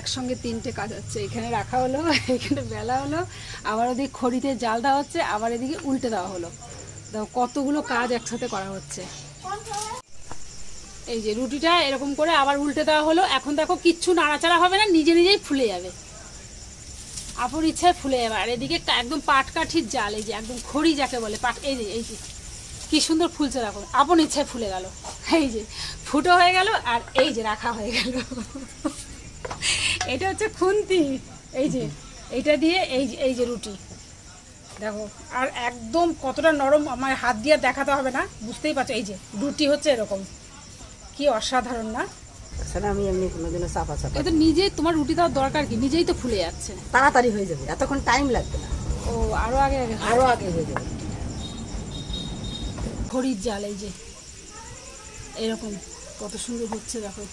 একসঙ্গে তিনটে কাজ হচ্ছে। এখানে রাখা হলো, এখানে বেলা হলো, আবার ওদিকে খড়িতে জাল দেওয়া হচ্ছে, আবার এদিকে উল্টে দেওয়া হলো। দেখো কতগুলো কাজ একসাথে করা হচ্ছে। এই যে রুটিটা এরকম করে আবার উল্টে দেওয়া হলো। এখন দেখো কিচ্ছু নাড়াচাড়া হবে না, নিজে নিজেই ফুলে যাবে। আপুর ইচ্ছায় ফুলে যাবে। আর এদিকে একদম পাটকাঠির জাল, এই যে একদম খড়ি যাকে বলে, পাট, এই যে এই যে, কি সুন্দর ফুলছে দেখো। আপন ইচ্ছায় ফুলে গেল। এই যে, ফুটো হয়ে গেল আর এই যে রাখা হয়ে গেল। এটা হচ্ছে খুন্তি। এই যে এইটা দিয়ে এই যে এই যে রুটি। দেখো আর একদম কতটা নরম আমার হাত দিয়ে দেখাতে হবে না বুঝতেই পারছ? এই যে রুটি হচ্ছে এরকম। কি অসাধারণ না? সেটা আমি এমনি কোনোদিনও চাপা চাপা তোমার রুটি দেওয়ার দরকার কি? নিজেই তো ফুলে যাচ্ছে। তাড়াতাড়ি হয়ে যাবে এতক্ষণ টাইম লাগবে না। ও আরও আগে আগে। আগে হয়ে যাবে। জাল এই যে। এরকম কত সুন্দর হচ্ছে দেখো।